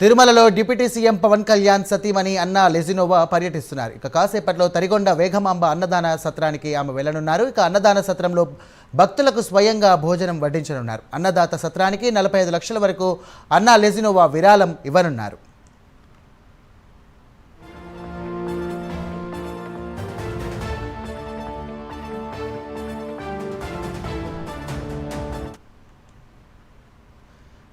తిరుమలలో deputy CM Pawan Kalyan సతీమణి అన్న లెజినోవా పర్యటిస్తున్నారు. ఇక కాసేపట్లో తరిగొండ వేగమాంబ అన్నదాన సత్రానికి ఆమె వెళ్ళనున్నారు. ఇక అన్నదాన సత్రంలో భక్తులకు స్వయంగా భోజనం వడ్డించనున్నారు. అన్నదాత సత్రానికి నలభై ఐదు లక్షల వరకు అన్న లెజినోవా విరాళం ఇవ్వనున్నారు.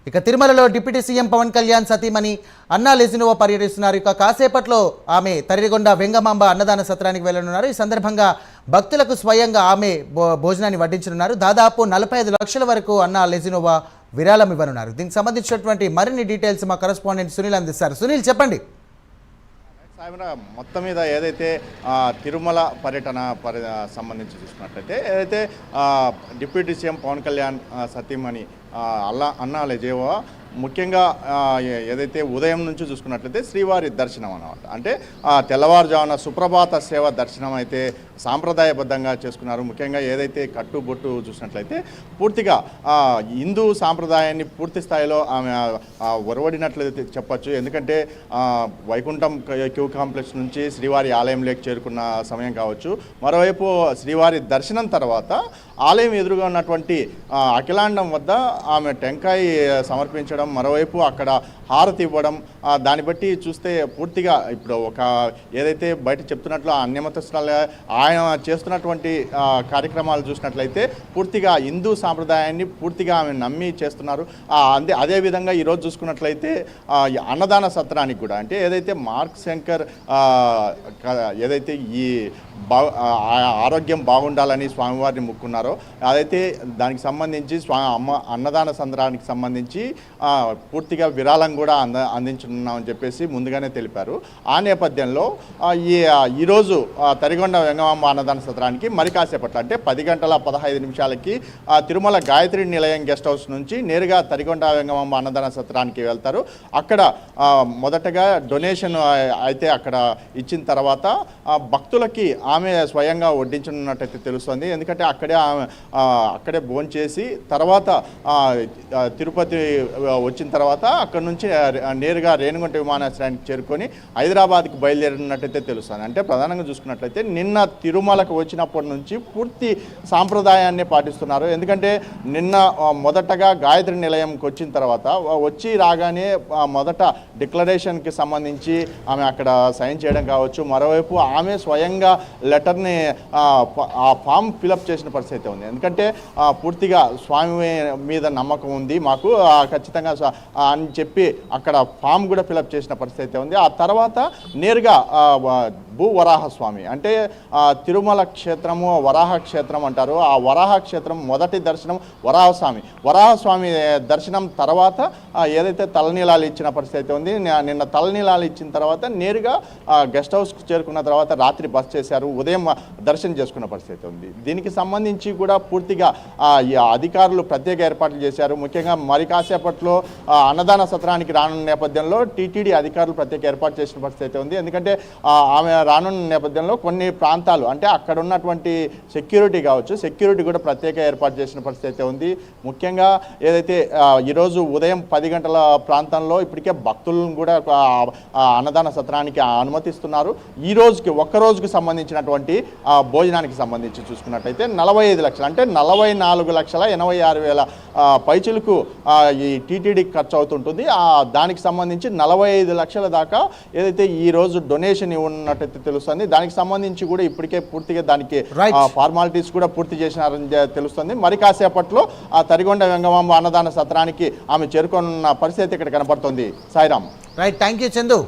ఇక తిరుమలలో డిప్యూటీ సీఎం పవన్ కళ్యాణ్ సతీమణి అన్నా లెజినోవా పర్యటిస్తున్నారు. ఇక కాసేపట్లో ఆమె తరిగొండ వెంగమాంబ అన్నదాన సత్రానికి వెళ్ళనున్నారు ఈ సందర్భంగా భక్తులకు స్వయంగా ఆమె భో- భోజనాన్ని వడ్డించనున్నారు. దాదాపు నలభై ఐదు లక్షల వరకు అన్నా లెజినోవా విరాళం ఇవ్వనున్నారు. దీనికి సంబంధించినటువంటి మరిన్ని డీటెయిల్స్ మా కరస్పాండెంట్ సునీల్ అందిస్తారు. సునీల్ చెప్పండి. సాయిమరా మొత్తం మీద ఏదైతే తిరుమల పర్యటన పరి సంబంధించి చూసుకున్నట్లయితే ఏదైతే డిప్యూటీ సీఎం పవన్ కళ్యాణ్ సతీమణి అల్లా అన్నా లెజేవా ముఖ్యంగా ఏదైతే ఉదయం నుంచి చూసుకున్నట్లయితే శ్రీవారి దర్శనం అనమాట అంటే ఆ, తెల్లవారుజామున సుప్రభాత సేవ దర్శనం అయితే సాంప్రదాయబద్ధంగా చేసుకున్నారు. ముఖ్యంగా ఏదైతే కట్టుబొట్టు చూసినట్లయితే పూర్తిగా హిందూ సాంప్రదాయాన్ని పూర్తి స్థాయిలో ఆమె ఒరవడినట్లు ఒరవడినట్లయితే చెప్పచ్చు. ఎందుకంటే వైకుంఠం క్యూ కాంప్లెక్స్ నుంచి శ్రీవారి ఆలయంలోకి చేరుకున్న సమయం కావచ్చు. మరోవైపు శ్రీవారి దర్శనం తర్వాత ఆలయం ఎదురుగా ఉన్నటువంటి అఖిలాండం వద్ద ఆమె టెంకాయ సమర్పించడం మరోవైపు అక్కడ హారతి ఇవ్వడం దాన్ని బట్టి చూస్తే పూర్తిగా ఇప్పుడు ఒక ఏదైతే బయట చెప్తున్నట్లు ఆ ఆయన ఆయన చేస్తున్నటువంటి కార్యక్రమాలు చూసినట్లయితే పూర్తిగా హిందూ సాంప్రదాయాన్ని పూర్తిగా ఆమె నమ్మి చేస్తున్నారు. ఆ, అందే అదేవిధంగా ఈరోజు చూసుకున్నట్లయితే అన్నదాన సత్రానికి కూడా అంటే ఏదైతే మార్క్ శంకర్ ఏదైతే ఈ బా ఆరోగ్యం బాగుండాలని స్వామివారిని మొక్కున్నారో అదైతే దానికి సంబంధించి స్వా అమ్మ అన్నదాన సంద్రానికి సంబంధించి పూర్తిగా విరాళం కూడా అంద అందించున్నామని చెప్పేసి ముందుగానే తెలిపారు. ఆ నేపథ్యంలో ఈ ఈరోజు తరిగొండ వెంగమాంబ అన్నదాన సత్రానికి మరి కాసేపట్లో అంటే పది గంటల పదహైదు నిమిషాలకి తిరుమల గాయత్రి నిలయం గెస్ట్ హౌస్ నుంచి నేరుగా తరిగొండ వెంగమాంబ అన్నదాన సత్రానికి వెళ్తారు. అక్కడ మొదటగా డొనేషన్ అయితే అక్కడ ఇచ్చిన తర్వాత భక్తులకి ఆమె స్వయంగా వడ్డించనున్నట్టయితే తెలుస్తుంది. ఎందుకంటే అక్కడే ఆమె అక్కడే భోంచేసి తర్వాత తిరుపతి వచ్చిన తర్వాత అక్కడ నుంచి నేరుగా రేణుగుంట విమానాశ్రయానికి చేరుకొని హైదరాబాద్కి బయలుదేరినట్టయితే తెలుస్తుంది. అంటే ప్రధానంగా చూసుకున్నట్లయితే నిన్న తిరుమలకు వచ్చినప్పటి నుంచి పూర్తి సాంప్రదాయాన్ని పాటిస్తున్నారు. ఎందుకంటే నిన్న మొదటగా గాయత్రి నిలయంకి వచ్చిన తర్వాత వచ్చి రాగానే మొదట డిక్లరేషన్కి సంబంధించి ఆమె అక్కడ సైన్ చేయడం కావచ్చు. మరోవైపు ఆమె స్వయంగా లెటర్ని ఆ, ఫామ్ ఫిలప్ చేసిన పరిస్థితి అయితే ఉంది. ఎందుకంటే పూర్తిగా స్వామి మీద నమ్మకం ఉంది మాకు. ఖచ్చితంగా అని చెప్పి అక్కడ ఫామ్ కూడా ఫిలప్ చేసిన పరిస్థితి అయితే ఉంది. ఆ తర్వాత నేరుగా భూ వరాహస్వామి. అంటే తిరుమల క్షేత్రము వరాహ క్షేత్రం అంటారు. ఆ వరాహ క్షేత్రం మొదటి దర్శనం వరాహస్వామి. వరాహస్వామి దర్శనం తర్వాత ఏదైతే తలనీలాలు ఇచ్చిన పరిస్థితి అయితే ఉంది నిన్న తలనీలాలు ఇచ్చిన తర్వాత నేరుగా గెస్ట్ హౌస్కి చేరుకున్న తర్వాత రాత్రి బస్ చేశారు ఉదయం దర్శనం చేసుకున్న పరిస్థితి ఉంది. దీనికి సంబంధించి కూడా పూర్తిగా అధికారులు ప్రత్యేక ఏర్పాట్లు చేశారు. ముఖ్యంగా మరి కాసేపట్లో అన్నదాన సత్రానికి రానున్న నేపథ్యంలో టీటీడీ అధికారులు ప్రత్యేక ఏర్పాటు చేసిన పరిస్థితి అయితే ఉంది. ఎందుకంటే ఆమె రానున్న నేపథ్యంలో కొన్ని ప్రాంతాలు అంటే అక్కడ ఉన్నటువంటి సెక్యూరిటీ కావచ్చు సెక్యూరిటీ కూడా ప్రత్యేక ఏర్పాటు చేసిన పరిస్థితి అయితే ఉంది. ముఖ్యంగా ఏదైతే ఈరోజు ఉదయం పది గంటల ప్రాంతంలో ఇప్పటికే భక్తులను కూడా అన్నదాన సత్రానికి అనుమతిస్తున్నారు. ఈ రోజుకి ఒక్క రోజుకి సంబంధించినటువంటి భోజనానికి సంబంధించి చూసుకున్నట్టయితే నలభై ఐదు లక్షలు అంటే నలభై నాలుగు లక్షల ఎనభై ఆరు వేల ఆ, పైచిలకు ఈ టీటీడీకి ఖర్చు అవుతుంటుంది దానికి సంబంధించి నలభై ఐదు లక్షల దాకా ఏదైతే ఈ రోజు డొనేషన్ ఉన్నట్టయితే తెలుస్తుంది. దానికి సంబంధించి కూడా ఇప్పటికే పూర్తిగా దానికి. ఫార్మాలిటీస్ కూడా పూర్తి చేసినారని తెలుస్తుంది. మరి కాసేపట్లో ఆ తరిగొండ వెంగమాంబ అన్నదాన సత్రానికి ఆమె చేరుకున్న పరిస్థితి ఇక్కడ కనపడుతుంది. Sairam. Right thank you Chandu